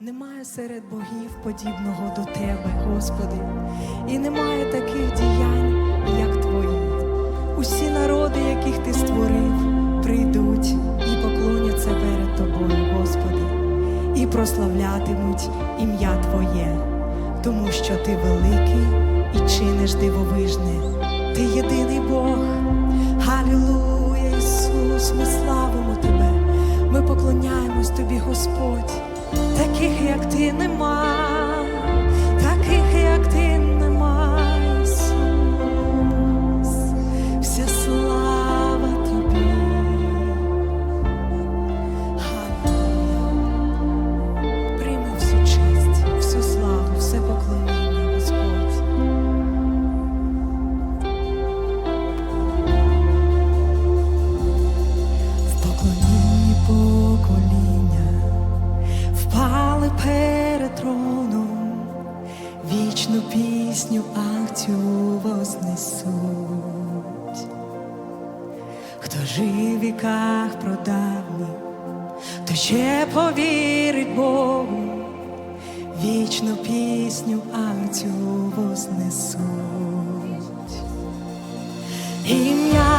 Немає серед богів подібного до тебе, Господи, і немає таких діянь, як Твої. Усі народи, яких ти створив, прийдуть і поклоняться перед Тобою, Господи, і прославлятимуть ім'я Твоє, тому що Ти великий і чиниш дивовижне. Ти єдиний Бог. Халілуя, Ісус, ми славимо Тебе. Ми поклоняємось Тобі, Господь. Таких, як ти, нема, вознесуть. Хто жив в віках продавні, то ще повірить Богу, вічну пісню акцію вознесуть. Ім'я